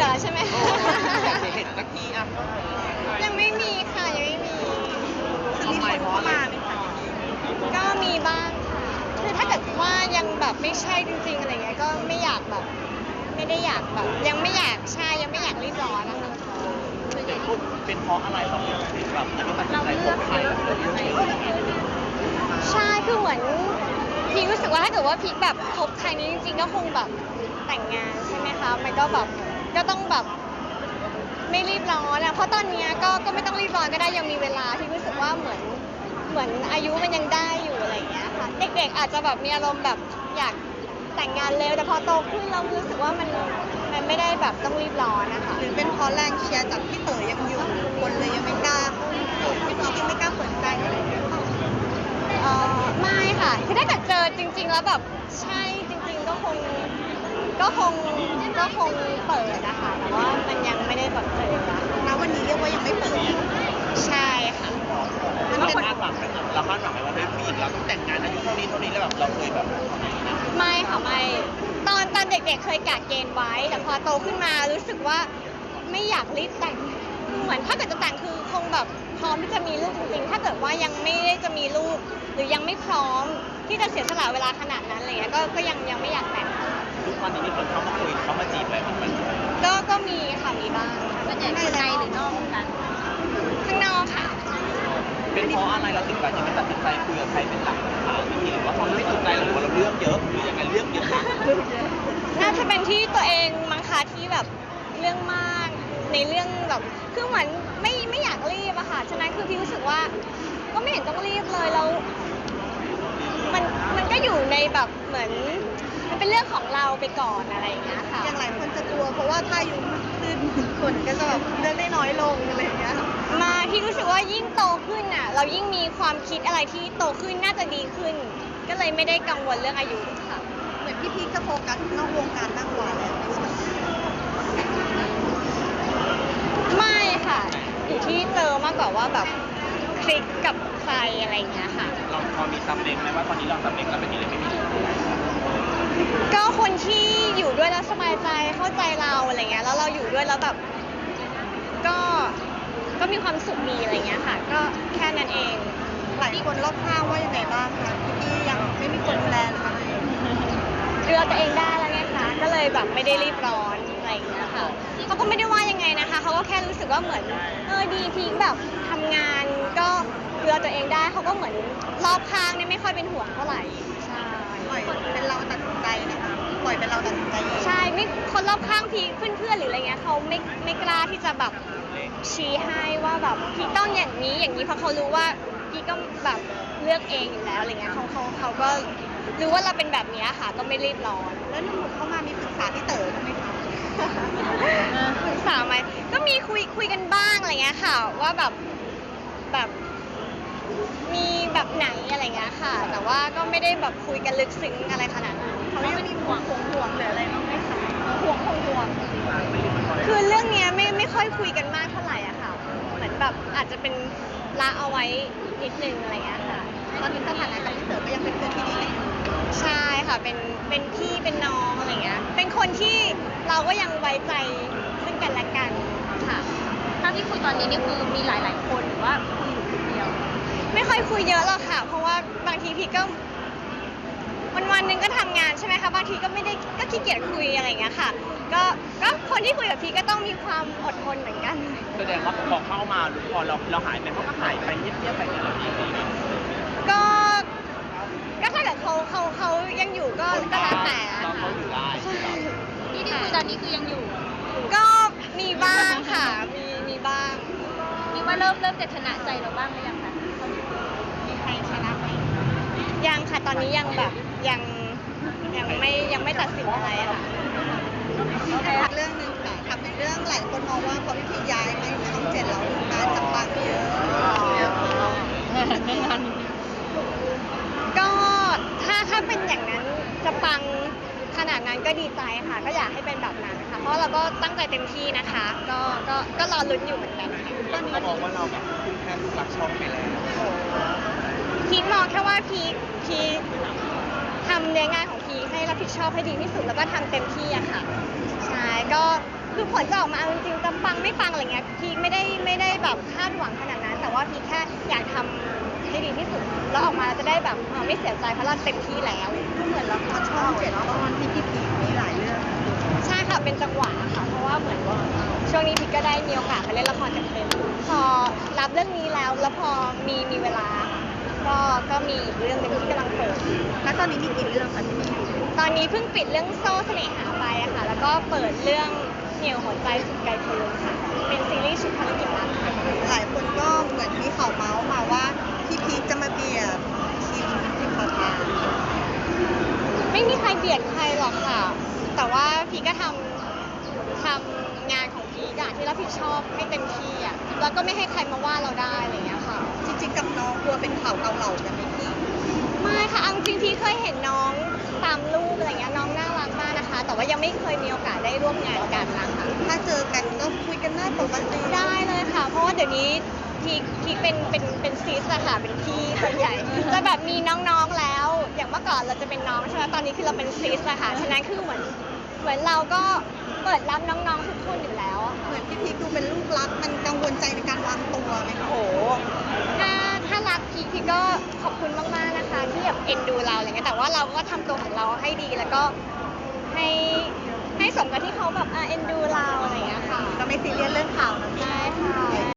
บื่อใช่ไหม อยากจะเห็นสักทีอะยังไม่มีค่ะ ยังไม่มี ทำไมเพราะอะไรก็มีบ้างค่ะ คือถ้าเกิดว่ายังแบบไม่ใช่จริง ๆ อะไรเงี้ยก็ไม่อยากแบบ ไม่ได้อยากแบบ ยังไม่อยากใช่ยังไม่อยากรีบร้อนนะคะเป็นเพราะอะไรเราถึงแบบอันนี้ตัดสินใจคบใครเราเลือกใครใช่คือเหมือนพีครู้สึกว่าถ้าเกิดว่าพีคแบบคบใครนี้จริงๆก็คงแบบแต่งงานใช่ไหมคะมันก็แบบ ก็ต้องแบบไม่รีบร้อนอะเพราะตอนเนี้ยก็ก็ไม่ต้องรีบร้อนก็ได้ยังมีเวลาที่รู้สึกว่าเหมือนเหมือนอายุมันยังได้อยู่อะไรอย่างเงี้ยค่ะ เด็กๆอาจจะแบบมีอารมณ์แบบอยากแต่งงานเร็วแต่พอโตขึ้นเรารู้สึกว่ามันมันไม่ได้แบบต้องรีบร้อนนะคะหรือเป็นเพราะแรงเชียร์จากพี่เต๋อยังอยู่คนเลยยังไม่กล้าพี่พียังไม่กล้าเปิดใจอะไรอย่างเงี้ยเออไม่ค่ะคือถ้าเกิดเจอจริง ๆ แล้วแบบใช่จริง ๆ ก็คงก็คง ก็คงเปิดนะคะแต่ว่ามันยังไม่ได้แบบเจออะณวันนี้เรียกว่ายังไม่เปิดใช่ค่ะ เราคาดหวังไหมครับเราคาดหวังไหมว่าเฮ้ยผู้หญิงเราต้องแต่งงานอายุเท่านี้เท่านี้แล้วแบบเราเคยแบบไม่ค่ะไม่ตอนตอนเด็กๆเคยกะเกณฑ์ไว้ แต่พอโตขึ้นมารู้สึกว่าไม่อยากรีบแต่งเหมือนถ้าเกิดจะแต่งคือคงแบบพร้อมที่จะมีลูกจริงๆ ถ้าเกิดว่ายังไม่ได้จะมีลูก หรือยังไม่พร้อมที่จะเสียสละเวลาขนาดนั้นอะไรเงี้ยก็ก็ยังยังไม่อยากแต่ง ทุกวันนี้มีคนเข้ามาคุยเข้ามาจีบอะไรบ้างไหมก็ก็มีค่ะมีบ้างค่ะส่วนใหญ่คนในหรือนอกกันข้างนอกค่ะ เป็นเพราะอะไรเราถึงแบบยังไม่ตัดสินใจคุยกับใครเป็นหลักเป็นฐานพี่หรือว่าเขาไม่ถูกใจหรือว่าเราเลือกเยอะหรือยังไงเลือกเยอะมากน่าจะเป็นที่ตัวเองมั้งคะที่แบบเรื่องมากในเรื่องแบบคือเหมือนไม่ไม่อยากรีบอะค่ะฉะนั้นคือพี่รู้สึกว่า ก็ไม่เห็นต้องรีบเลยแล้ว มันมันก็อยู่ในแบบเหมือนมัน เป็นเรื่องของเราไปก่อนอะไรอย่างเงี้ยค่ะอย่างหลายคนจะกลัวเพราะว่าถ้าอายุมากขึ้นคนก็จะแบบเลือกได้น้อยลงอะไรอย่างเงี้ย มาพี่รู้สึกว่ายิ่งโตขึ้นอะ เรายิ่งมีความคิดอะไรที่โตขึ้นน่าจะดีขึ้น ก็เลยไม่ได้กังวลเรื่องอายุค่ะ เหมือนพี่พีคจะโฟกัสนอกวงการมากกว่าแล้วในช่วงนี้ไม่ค่ะ อยู่ที่เจอมากกว่าว่าแบบคลิกกับใครอะไรอย่างเงี้ยค่ะ เราพอมีซับเล็งไหมว่าตอนนี้เราซับเล็งแล้วเป็นยังไงไม่มีก็คน ที่อยู่ด้วยแล้วสบายใจเข้าใจเราอะไรเงี้ยแล้วเราอยู่ด้วยแล้วแบบก็ก็มีความสุขดีอะไรเงี้ยค่ะ ก็แค่นั้นเองหลายคนรอบข้างว่ายังไงบ้างคะพี่พียังไม่มีคนดูแลเหรอคะเรือตัวเองได้แล้วไงคะก็เลยแบบไม่ได้รีบร้อนอะไรอย่างเงี้ยค่ะเขาก็ไม่ได้ว่ายังไงนะคะเขาก็แค่รู้สึกว่าเหมือนเออดีพีคแบบทำงานก็เรือตัวเองได้เขาก็เหมือนรอบข้างเนี่ยไม่ค่อยเป็นห่วงเท่าไหร่ใช่ปล่อยเป็นเราตัดสินใจนะคะ ปล่อยเป็นเราตัดสินใจเองใช่ไม่คนรอบข้างพีคเพื่อนๆหรืออะไรเงี้ยเขาไม่ไม่กล้าที่จะแบบชี้ให้ว่าแบบพีคต้องอย่างนี้อย่างนี้เพราะเขารู้ว่าพีคก็แบบเลือกเองอยู่แล้วอะไรเงี้ยเขาเขาเขาก็รู้ว่าเราเป็นแบบเนี้ยค่ะก็ไม่รีบร้อน แล้วหนุ่มๆเข้ามามีปรึกษาพี่เต๋อบ้างไหมคะ ปรึกษาไหมก็มีคุยคุยกันบ้างอะไรเงี้ยค่ะ ว่าแบบแบบมีแบบไหนอะไรเงี้ยค่ะ แต่ว่าก็ไม่ได้แบบคุยกันลึกซึ้งอะไรขนาด นั้นเขายังมีห่วงห่วงห่วงหรืออะไรบ้างไหมคะห่วงห่วงห่วงคือเรื่องเนี้ยไม่ไม่ค่อยคุยกันมากเท่าไหร่อะค่ะ เหมือนแบบอาจจะเป็นละเอาไว้นิดนึงอะไรอย่างเงี้ยค่ะ ตอนนี้สถานะกับพี่เต๋อก็ยังเป็นเพื่อนที่ดีกันอยู่ใช่ค่ะ เป็น เป็นพี่ เป็นน้องอะไรเงี้ย เป็นคนที่เราก็ยังไว้ใจซึ่งกันและกันค่ะ ถ้าที่คุยตอนนี้นี่คือมีหลาย ๆ คนหรือว่าคุยอยู่คนเดียว ไม่ค่อยคุยเยอะหรอกค่ะ เพราะว่าบางทีพี่ก็ วันวันๆหนึ่งก็ทำงานใช่ไหมคะบางทีก็ไม่ได้ก็ขี้เกียจคุยอะไรเงี้ยค่ะก็ก็คนที่คุยกับพี่ก็ต้องมีความอดทนเหมือนกัน แสดงว่าพอเข้ามาหรือพอเราเราหายไปเขาก็หายไปเงียบๆไปอย่างนี้ก็ก็ถ้าเกิดเขาเขาเขายังอยู่ก็ก็แล้วแต่เราเขาอยู่ได้ใช่ที่ที่คุยตอนนี้คือยังอยู่ ก็มีบ้างค่ะ มีมีบ้างมีว่าเริ่มเริ่มจะชนะใจเราบ้างหรือยังคะมีใครชนะไหมยังค่ะ ตอนนี้ยังแบบ ยังยังไม่ยังไม่ตัดสินอะไรอะค่ะ เรื่องหนึ่งค่ะทำในเรื่องหลายคนมองว่าพอพี่พีย้ายมาอยู่ช่องเจ็ดแล้วงานจะปังเยอะก็ถ้าถ้าเป็นอย่างนั้นจะปังขนาดนั้นก็ดีใจค่ะ ก็อยากให้เป็นแบบนั้นค่ะ เพราะเราก็ตั้งใจเต็มที่นะคะ ก็ก็ก็รอลุ้นอยู่เหมือนกันค่ะเขาบอกว่าเราแบบขึ้นแค่ลูกรักช่องไปแล้ว พีคมองแค่ว่าพีคพีค ททำเนื้องานของพีคให้รับผิดชอบให้ดีที่สุดแล้วก็ทำเต็มที่อะค่ะใช่ก็คือผลจะออกมาเอาจริงๆจะปังไม่ปังอะไรเงี้ยพีคไม่ได้ไม่ได้แบบคาดหวังขนาดนั้น แต่ว่าพีคแค่อยากทำให้ดีที่สุดแล้วออกมาจะได้แบบเออไม่เสียใจเพราะเราเต็มที่แล้ว เหมือนละครช่องเจ็ดละครที่พี่พีมีหลายเรื่องใช่ค่ะ เป็นจังหวะค่ะ เพราะว่าเหมือนว่าช่วงนี้พีคก็ได้มีโอกาสมาเล่นละครกับเทนพอรับเรื่องนี้แล้ว แล้วพอมีมีเวลา ก็ก็มีอีกเรื่องหนึงที่กำลังเปิด แล้วตอนนี้มีกี่เรื่องคะที่มีอยู่ตอนนี้เพิ่งปิดเรื่องโซ่เสน่หาไปอะค่ะ แล้วก็เปิดเรื่องเหนี่ยวหัวใจสุดไกลโพ้นค่ะ เป็นซีรีส์ชุดภารกิจรักค่ะหลายคนก็เหมือนมีข่าวเมาส์มาว่าพี่พีคจะมาเบียดคิมพิมพาพาไม่มีใครเบียดใครหรอกค่ะ แต่ว่าพีก็ทำทำ รับผิดชอบให้เต็มที่อะแล้วก็ไม่ให้ใครมาว่าเราได้อะไรอย่างเงี้ยค่ะ จริงๆกับน้องกลัวเป็นข่าวเกาเหล่ากันไหมพี่ไม่ค่ะเอาจริงๆพี่เคยเห็นน้องตามรูปอะไรเงี้ยน้องน่ารักมากนะคะ แต่ว่ายังไม่เคยมีโอกาสได้ร่วมงานกันนะคะถ้าเจอกันก็คุยกันได้ปกติได้เลยค่ะ เพราะว่าเดี๋ยวนี้พีพีเป็นเป็นเป็นซีสอะค่ะเป็นพี่คนใหญ่จะแบบมีน้องๆแล้ว อย่างเมื่อก่อนเราจะเป็นน้องใช่ไหมตอนนี้คือเราเป็นซีสอะค่ะฉะนั้นคือเหมือน เหมือนเราก็เปิดรับน้องๆทุกคนอยู่แล้วอะค่ะเหมือนพี่พีคดูเป็นลูกรัก มันกังวลใจในการวางตัวไหมคะโอ้โหถ้าถ้ารักพีพีก็ขอบคุณมากๆนะคะ ที่แบบเอ็นดูเราอะไรเงี้ยแต่ว่าเราก็ทำตัวของเราให้ดีแล้วก็ให้ให้สมกับที่เขาแบบอะเอ็นดูเราอะไรอย่างเงี้ยค่ะก็ไม่ซีเรียสเรื่องข่าวนะ ใช่ค่ะ